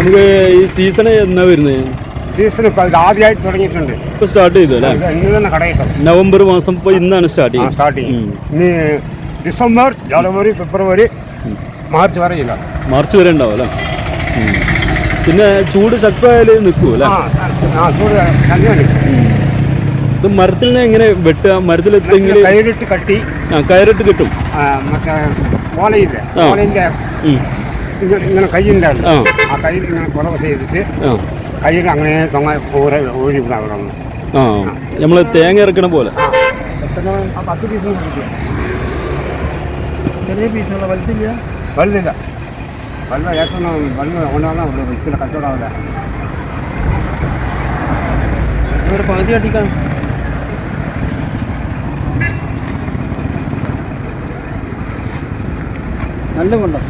നമുക്ക് ഈ സീസൺ എന്നാ വരുന്നത് സീസൺ ഇപ്പം ആദ്യമായിട്ട് തുടങ്ങിയിട്ടുണ്ട്. ഇപ്പൊ സ്റ്റാർട്ട് ചെയ്തു അല്ലേ? ഇന്ന് തന്നെ കടയിട്ടും നവംബർ മാസം ഇപ്പൊ ഇന്നാണ് സ്റ്റാർട്ട് ചെയ്യുന്നത്. സ്റ്റാർട്ടിങ് ഉം. ഇനി ഡിസംബർ ജനുവരി ഫെബ്രുവരി മാർച്ച് വരെ ഇല്ല. മാർച്ച് വരെ ഉണ്ടാവും അല്ലേ? ഉം. പിന്നെ ചൂട് ശക്തമായാലേ നിൽക്കൂ അല്ലേ? ആ ആ ചൂട് നല്ലതാണ് ഇത് മരത്തിൽ എങ്ങനെ വെട്ടുക? മരത്തിലെത്തെങ്കിൽ കയ്യിലിട്ട് കട്ടി. ആ കയറിട്ട് കിട്ടും. ആ, മറ്റേ ഓലയില്ലേ? ആ. ഓലയിന്റെ ഉം. ഇങ്ങനെ കൈയുണ്ടായിരുന്നു ആ. കൈ കയ്യിൽ ഇങ്ങനെ കുറവ് ചെയ്തിട്ട് കൈ കയ്യിൽ അങ്ങനെ തൊങ്ങ ഊര ഊരി വിടണം ആ. നമ്മൾ തേങ്ങ ഇറക്കണ പോലെ. പത്ത് പീസ് ചെറിയ പീസുള്ള വലുതില്ല? വലുതില്ല. വലുത് ഏറ്റവും വലുത് കൊണ്ടാണ് ഇച്ചിരി കച്ചവടമാവില്ല ഇവിടെ പകുതി കട്ടിക്കാൻ നല്ല കൊണ്ടോ?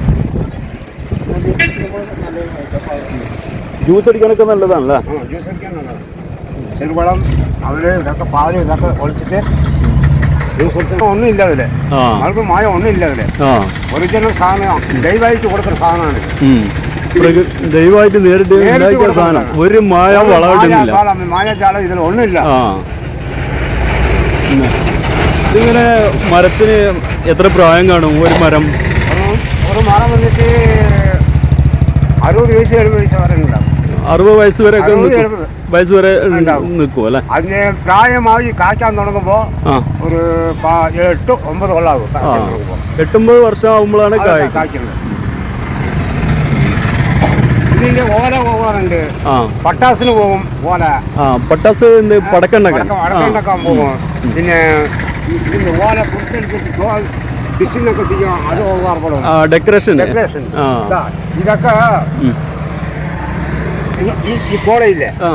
ജ്യൂസ് അടിക്കാനൊക്കെ നല്ലതാണല്ലേ? ജ്യൂസ് അടിക്കാൻ നല്ലതാണ്. ചെറുപഴം അവർ ഇതൊക്കെ പാൽ ഇതൊക്കെ ഒളിച്ചിട്ട് ഒന്നും ഇല്ല അതിൽ. അവർക്ക് മായ ഒന്നും ഇല്ല അതിൽ ഒറിജിനൽ സാധനം ദയവായിട്ട് കൊടുക്കുന്ന സാധനമാണ് ദയവായിട്ട് നേരിട്ട് ഉണ്ടാക്കിയ സാധനം. ഒരു മായ വളമിടുന്നില്ല മായച്ചാള ഇതിൽ ഒന്നുമില്ല. ഇതിങ്ങനെ മരത്തിന് എത്ര പ്രായം കാണും? ഒരു മരം. ഒരു മരം വന്നിട്ട് അറുപത് വയസ്സ് എഴുപത് വയസ്സ് വരെ ഉണ്ടാവും. അറുപത് വയസ്സ് വരെ ഒക്കെ അറുപത്, നിൽക്കും. എഴുപത്. വയസ്സ് വരെ ഉണ്ടാവും. നിൽക്കും അല്ലേ? അതിന് പ്രായമായി കായ്ക്കാൻ തുടങ്ങുമ്പോൾ ആ. ഒരു പ- എട്ട് ഒമ്പത് കൊള്ളാവും ആ. കായ്ക്കാൻ തുടങ്ങുമ്പോൾ എട്ടൊമ്പത് വർഷം ആകുമ്പോഴാണ് കായ് കായ്ക്കുന്നത്. ഇതിന്റെ ഓല പോകാറുണ്ട് ആ. പട്ടാസിന് പോകും ഓല. ആ പട്ടാസ് എന്ത്? പോകും. പിന്നെ ഇതിന്റെ ഓല പുറത്തെടുത്തിട്ട് ഡിഷിനൊക്കെ ചെയ്യും അത് ഉപകാരപ്പെടും. ആ ഡെക്കറേഷൻ ഡെക്കറേഷൻ ആ. ഇതാ, ഇതൊക്കെ ഉം. ഈ- ഈ ഈ കോളയില്ലേ ആ.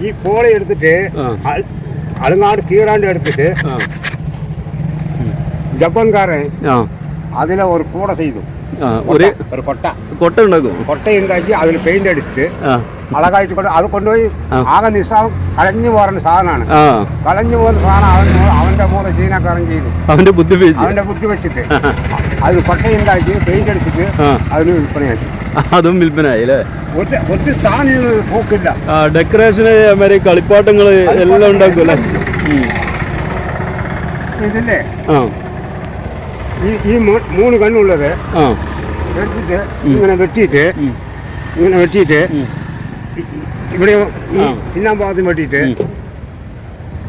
ഈ കോള എടുത്തിട്ട് ആ. അൾ- അളുങ്ങാട് കീറാണ്ട് എടുത്തിട്ട് ആ. ജപ്പാൻകാരൻ ആ. അതിലെ ഒരു കൂട ചെയ്തു. ആ ഒരു ഒരു കൊട്ട. കൊട്ട ഉണ്ടാക്കും കൊട്ട ഉണ്ടാക്കി അതിൽ പെയിന്റ് അടിച്ചിട്ട് അളകായിട്ട് കൊണ്ട് അത് കൊണ്ടുപോയി. ആകെ നിസ്സാം കളഞ്ഞു പോകുന്ന സാധനമാണ്. കളഞ്ഞു പോകുന്ന സാധനം അവൻ അവന്റെ മൂന്ന് ചീനക്കാരൻ ചെയ്തു. അവന്റെ ബുദ്ധി അവന്റെ ബുദ്ധി വെച്ചിട്ട്. അത് കൊട്ട ഉണ്ടാക്കി പെയിന്റ് അടിച്ചിട്ട് അതിന് വിൽപ്പനയാക്കി. അതും വിൽപ്പനയായി അല്ലേ ഒറ്റ ഒറ്റ സാധനം പോക്കില്ല ഡെക്കറേഷൻ ഡെക്കറേഷന് മാതിരി കളിപ്പാട്ടങ്ങൾ എല്ലാം ഉണ്ടാക്കും. ഇതല്ലേ? ഈ മൂന്ന് കണ്ണുള്ളത് ആ. എടുത്തിട്ട് ഇങ്ങനെ വെട്ടിയിട്ട്. ഇങ്ങനെ വെട്ടിയിട്ട് ഇവിടെ. തിന്നാൻ ഭാഗത്തും വെട്ടിയിട്ട്.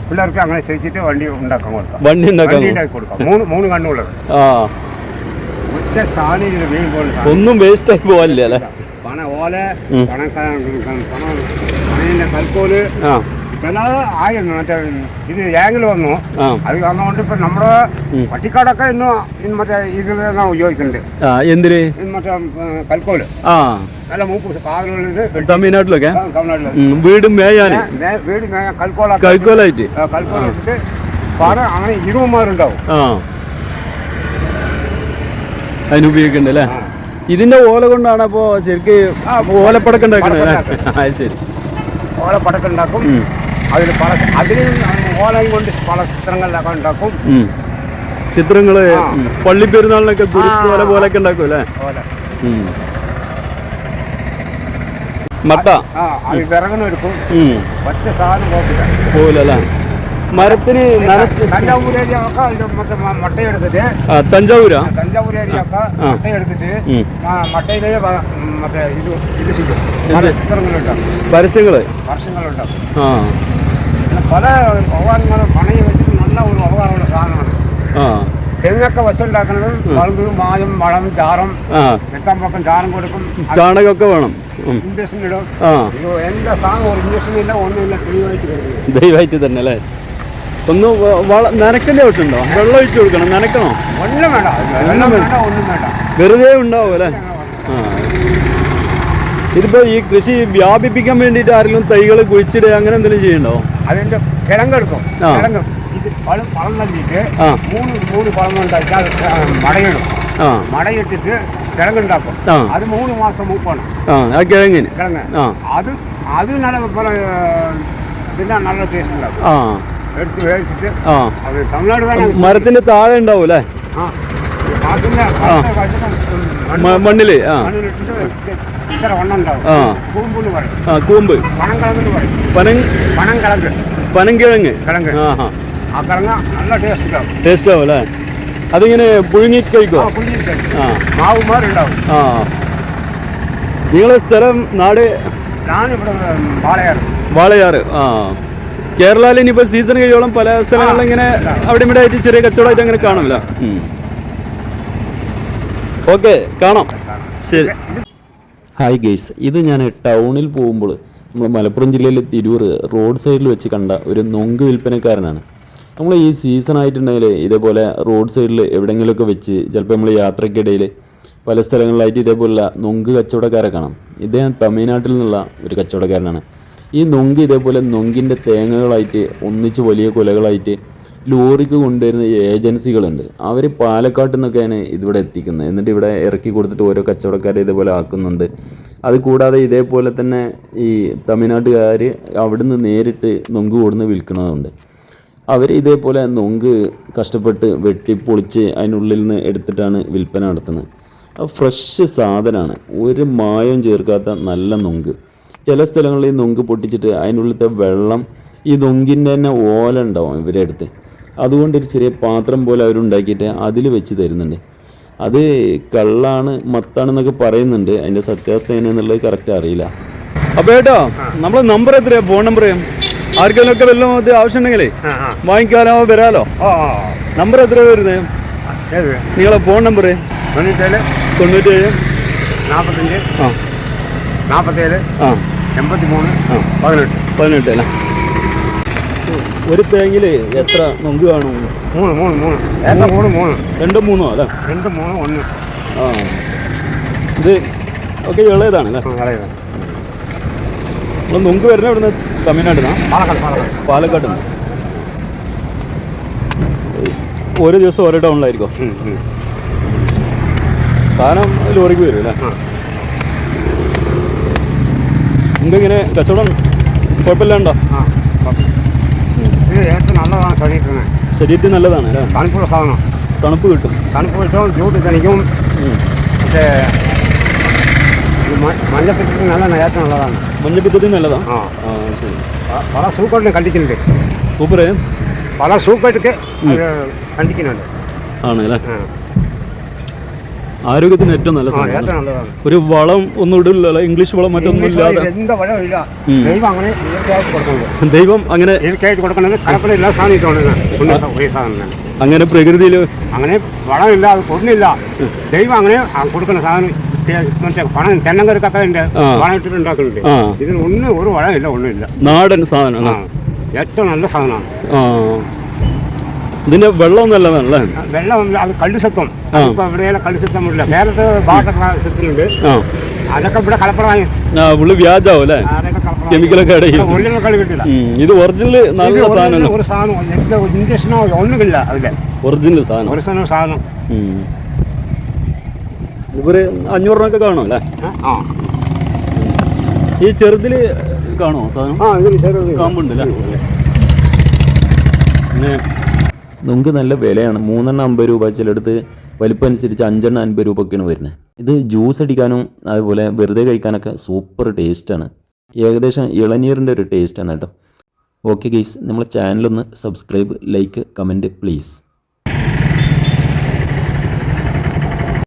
പിള്ളേർക്ക് അങ്ങനെ ചെയ്തിട്ട് വണ്ടി ഉണ്ടാക്കാൻ കൊടുക്കാം. വണ്ടി ഉണ്ടാക്കാൻ ഉണ്ടാക്കി കൊടുക്കാം. മൂന്ന് മൂന്ന് കണ്ണുള്ളത് ഒറ്റ സാധനം. വീഴുമ്പോൾ ഒന്നും വേസ്റ്റ് ആയി പോവാനില്ല അല്ലേ? പണ ഓല. പണ പണം കൽക്കോൽ മറ്റേ ഇത് ഏങ്ങിൽ വന്നു. അത് വന്നുകൊണ്ട് ഇപ്പം നമ്മുടെ. പട്ടിക്കാടൊക്കെ ഇന്ന് മറ്റേ ഇതിൽ ഉപയോഗിക്കുന്നുണ്ട് എന്തിന്? മറ്റേ കൽക്കോൽ. ആ. നല്ല മൂപ്പ് തമിഴ്നാട്ടിലൊക്കെ? വീട് മേയാൻ വീടും കൽക്കോല കൽക്കോലായിട്ട്? കൽക്കോല വെച്ചിട്ട് പാറ അങ്ങനെ ഇരുവന്മാരുണ്ടാവും. ആ. അതിനുപയോഗിക്കണ്ട അല്ലേ ഇതിന്റെ ഓല കൊണ്ടാണ് അപ്പോ ശരിക്ക് ഓലപ്പടക്കം ഉണ്ടാക്കണത് ശരി. ഓലപ്പടക്കം ഉണ്ടാക്കും. അതിൽ പല അതിൽ ഓലം കൊണ്ട് പല ചിത്രങ്ങളിലൊക്കെ ഉണ്ടാക്കും. ചിത്രങ്ങൾ പള്ളി പെരുന്നാളിനൊക്കെ കുരുത്തോല ആ. പോലൊക്കെ ഉണ്ടാക്കും അല്ലേ? മട്ട വിറകനെടുക്കും ഉം. സാധനം പോലല്ലേ മരത്തിന് മറ്റേ മട്ടയെടുത്തിട്ട് തഞ്ചാവൂരാ? ആ. മട്ടയെടുത്തിട്ട് മട്ടയിലെ മറ്റേ ഇത് ഇത്? ചിത്രങ്ങളുണ്ടാവും പരസ്യങ്ങൾ? പരസ്യങ്ങളുണ്ടാവും ആ. പല ഭഗവാൻമാരും പണയം വെച്ചിട്ട് നല്ല ഒരു ഉപകാരമുള്ള സാധനമാണ്. തെങ്ങൊക്കെ വെച്ചുണ്ടാക്കുന്നത് പളുങ്ക് മായം വളം ചാറും എട്ടാം പക്കം ചാരം കൊടുക്കും. ചാണകമൊക്കെ വേണം. ഇഞ്ചക്ഷൻ ഇടും. എന്റെ സാധനം ഒരു ഇഞ്ചക്ഷൻ ഇല്ല ഒന്നുമില്ല ദൈവമായിട്ട് തന്നെ അല്ലേ? ഒന്ന് നനക്കേണ്ട ആവശ്യമുണ്ടോ? വെള്ളം ഒഴിച്ചു കൊടുക്കണം. നനക്കണോ ഒന്നും വേണ്ട. വെള്ളം വേണ്ട ഒന്നും വേണ്ട. വെറുതെ ഉണ്ടാവും അല്ലേ? ആ. ഇതിപ്പോ ഈ കൃഷി വ്യാപിപ്പിക്കാൻ വേണ്ടിയിട്ട് ആരെങ്കിലും തൈകൾ കുഴിച്ചിടുക അങ്ങനെ എന്തെങ്കിലും ചെയ്യണ്ടോ അതിന്റെ കിഴങ്ങെടുക്കും. കിഴങ്ങ് ഇത് പഴം പഴം നൽകിയിട്ട് മൂന്ന് മൂന്ന് പഴം ഉണ്ടാക്കി അത് മടയിടും. മടയിട്ടിട്ട് കിഴങ്ങുണ്ടാക്കും. അത് മൂന്ന് മാസം മൂപ്പാണ്. കിഴങ്ങിന്. കിഴങ്ങ്. ആ. അത് അത് നല്ല പിന്നെ നല്ല ടേസ്റ്റ് ഉണ്ടാക്കും ആ. എടുത്ത് വേവിച്ചിട്ട് ആ. അത് തമിഴ്നാട് തന്നെ മരത്തിന്റെ താഴെ ഉണ്ടാവും അല്ലേ. മണ്ണിൽ മണ്ണിലിട്ടിട്ട് ആ. ആ കൂമ്പ്. പനങ്കിഴങ്ങ് ആ ഹാ ടേസ്റ്റ് ആവും അല്ലേ അതിങ്ങനെ പുഴുങ്ങി കഴിക്കോ. ആ. നിങ്ങളെ സ്ഥലം നാട്? വാളയാറ്. ആ. കേരളയിൽ ഇനിയിപ്പോൾ സീസൺ കഴിയോളം പല സ്ഥലങ്ങളിൽ ഇങ്ങനെ അവിടെ ഇവിടെ ആയിട്ട് ചെറിയ കച്ചവടമായിട്ട് അങ്ങനെ കാണുമല്ലോ. ഓക്കെ കാണാം. ശരി. ഹായ് ഗെയ്സ് ഇത് ഞാൻ ടൗണിൽ പോകുമ്പോൾ നമ്മൾ മലപ്പുറം ജില്ലയിലെ തിരൂർ റോഡ് സൈഡിൽ വെച്ച് കണ്ട ഒരു നൊങ്ക് വിൽപ്പനക്കാരനാണ്. നമ്മൾ ഈ സീസൺ ആയിട്ടുണ്ടെങ്കിൽ ഇതേപോലെ റോഡ് സൈഡിൽ എവിടെയെങ്കിലുമൊക്കെ വെച്ച് ചിലപ്പോൾ നമ്മൾ യാത്രയ്ക്കിടയിൽ പല സ്ഥലങ്ങളിലായിട്ട് ഇതേപോലുള്ള നൊങ്ക് കച്ചവടക്കാരെ കാണാം. ഇദ്ദേഹം തമിഴ്നാട്ടിൽ നിന്നുള്ള ഒരു കച്ചവടക്കാരനാണ്. ഈ നൊങ്ക് ഇതേപോലെ നൊങ്കിന്റെ തേങ്ങകളായിട്ട് ഒന്നിച്ച് വലിയ കുലകളായിട്ട് ലോറിക്ക് കൊണ്ടുവരുന്ന ഏജൻസികളുണ്ട്. അവർ പാലക്കാട്ടിൽ നിന്നൊക്കെയാണ് ഇതിവിടെ എത്തിക്കുന്നത്. എന്നിട്ട് ഇവിടെ ഇറക്കി കൊടുത്തിട്ട് ഓരോ കച്ചവടക്കാരെ ഇതേപോലെ ആക്കുന്നുണ്ട്. അത് കൂടാതെ ഇതേപോലെ തന്നെ ഈ തമിഴ്നാട്ടുകാർ അവിടുന്ന് നേരിട്ട് നൊങ്ക് കൊടുന്ന് വിൽക്കുന്നതുണ്ട്. അവർ ഇതേപോലെ നൊങ്ക് കഷ്ടപ്പെട്ട് വെട്ടി പൊളിച്ച് അതിനുള്ളിൽ നിന്ന് എടുത്തിട്ടാണ് വിൽപ്പന നടത്തുന്നത്. അത് ഫ്രഷ് സാധനമാണ് ഒരു മായം ചേർക്കാത്ത നല്ല നൊങ്ക്. ചില സ്ഥലങ്ങളിൽ നൊങ്ക് പൊട്ടിച്ചിട്ട് അതിനുള്ളിലത്തെ വെള്ളം ഈ നൊങ്കിന്റെ തന്നെ ഓല ഉണ്ടാവും ഇവരെ അടുത്ത്. അതുകൊണ്ട് ഒരു ചെറിയ പാത്രം പോലെ അവരുണ്ടാക്കിയിട്ട് അതിൽ വെച്ച് തരുന്നുണ്ട്. അത് കള്ളാണ് മത്താണെന്നൊക്കെ പറയുന്നുണ്ട്. അതിന്റെ സത്യാവസ്ഥ എങ്ങനെയാണെന്നുള്ളത് കറക്റ്റ് അറിയില്ല. അപ്പോൾ ഏട്ടോ നമ്മളെ നമ്പർ എത്രയാണ് ഫോൺ നമ്പർ ആർക്കെങ്കിലും ഒക്കെ വല്ലതും ഇത് ആവശ്യമുണ്ടെങ്കിലേ വാങ്ങിക്കാനോ വരാലോ? നമ്പർ എത്ര വരുന്നത് നിങ്ങളെ ഫോൺ നമ്പർ തൊണ്ണൂറ്റേഴ്. തൊണ്ണൂറ്റേഴ്. നാൽപ്പത്തഞ്ച് ആ. നാൽപ്പത്തേഴ് ആ. എൺപത്തി മൂന്ന് പതിനെട്ട്. പതിനെട്ട് അല്ലേ? ഒരു തേങ്ങയിൽ എത്ര നൊങ്ക് കാണും? മൂന്ന് മൂന്ന് മൂന്ന്. മൂന്ന്? മൂന്ന് രണ്ട് മൂന്നോ അല്ലേ? രണ്ട് മൂന്ന് ഒന്ന്. ആ. ഇത് ഒക്കെ ഇളയതാണ് അല്ലേ? നൊങ്ക് വരുന്ന ഇവിടുന്ന് തമിഴ്നാട്ടിൽ പാലക്കാട് പാലക്കാട്. പാലക്കാട്. ദിവസം ഓരോ ടൗണിലായിരിക്കും. സാധനം ലോറിക്ക് വരും അല്ലേ? നിങ്ങൾ നിങ്ങൾക്കിങ്ങനെ കച്ചവടം കുഴപ്പമില്ലാണ്ടോ? ആ ഓക്കേ. ഇത് ഏറ്റവും നല്ലതാണ് ശരീരത്തിന് ശരീരത്തിന് നല്ലതാണ് അല്ലേ? തണുപ്പുള്ള സാധനം. തണുപ്പ് കിട്ടും. തണുപ്പ് കിട്ടും ചൂട് തനിക്കും ഉം. മറ്റേ ഇത് മ- മഞ്ഞപ്പിത്തത്തിന് നല്ല ഏറ്റവും നല്ലതാണ്. മഞ്ഞപ്പിത്തത്തിന് നല്ലതാണ് ആ. ആ ശരി. പ- പല സൂക്കറിന് കണ്ടിക്കുന്നുണ്ട് സൂപ്പർ പല സൂക്കർക്ക് അത് കണ്ടിക്കുന്നുണ്ട്. ആണ് അല്ലേ ആ. ആരോഗ്യത്തിന് ഏറ്റവും നല്ല സാധനം. ഒരു വളം ഒന്നും ഇടില്ലല്ലോ ഇംഗ്ലീഷ് വളം മറ്റൊന്നും ഇല്ലാതെ. ദൈവം അങ്ങനെ അങ്ങനെ പ്രകൃതിയിൽ അങ്ങനെ വളമില്ല അത് കൊണ്ടില്ല ദൈവം അങ്ങനെ കൊടുക്കുന്ന സാധനം പണം തെന്നങ്കരക്കൊക്കെ വളം ഇട്ടിട്ട് ഉണ്ടാക്കുന്നുണ്ട്. ഇതിന് ഒന്നും ഒരു വളമില്ല ഒന്നുമില്ല നാടൻ സാധനമാണ് ഏറ്റവും നല്ല സാധനമാണ്. ഇതിന്റെ വെള്ളം നല്ലതാണല്ലേ ആ, വെള്ളം അത് കള്ളുസത്വം. ഇപ്പൊ ഇവിടെ കള്ളിസത്വമില്ല കേരളത്തിൽ വാട്ടർ സത്യമുണ്ട് അതൊക്കെ ഇവിടെ കലപ്പറമായി ആ പുള്ളി വ്യാജാവും അല്ലേ? കെമിക്കലൊക്കെ ഇടയിൽ. ഒറിജിനൽ ഇത് ഒറിജിനൽ നല്ല സാധനം ഒരു സാധനം. ഇഞ്ചക്ഷനോ ഒന്നുമില്ല അതിൽ. ഒറിജിനൽ സാധനം. ഒരു സാധനം. ഇവർ അഞ്ഞൂറിനൊക്കെ കാണും അല്ലേ? ഈ ചെറുതിൽ കാണുമോ സാധനം? കാമ്പുണ്ട് അല്ലേ പിന്നെ നമുക്ക് നല്ല വിലയാണ്. മൂന്നെണ്ണം അമ്പത് രൂപ ചിലടത്ത് വലിപ്പം അനുസരിച്ച് അഞ്ചെണ്ണം അൻപത് രൂപ ഒക്കെയാണ് വരുന്നത് ഇത് ജ്യൂസ് അടിക്കാനും അതുപോലെ വെറുതെ കഴിക്കാനൊക്കെ സൂപ്പർ ടേസ്റ്റാണ് ഏകദേശം ഇളനീറിന്റെ ഒരു ടേസ്റ്റാണ് കേട്ടോ. ഓക്കെ ഗെയ്സ് നമ്മളെ ചാനലൊന്ന് സബ്സ്ക്രൈബ് ലൈക്ക് കമന്റ് പ്ലീസ്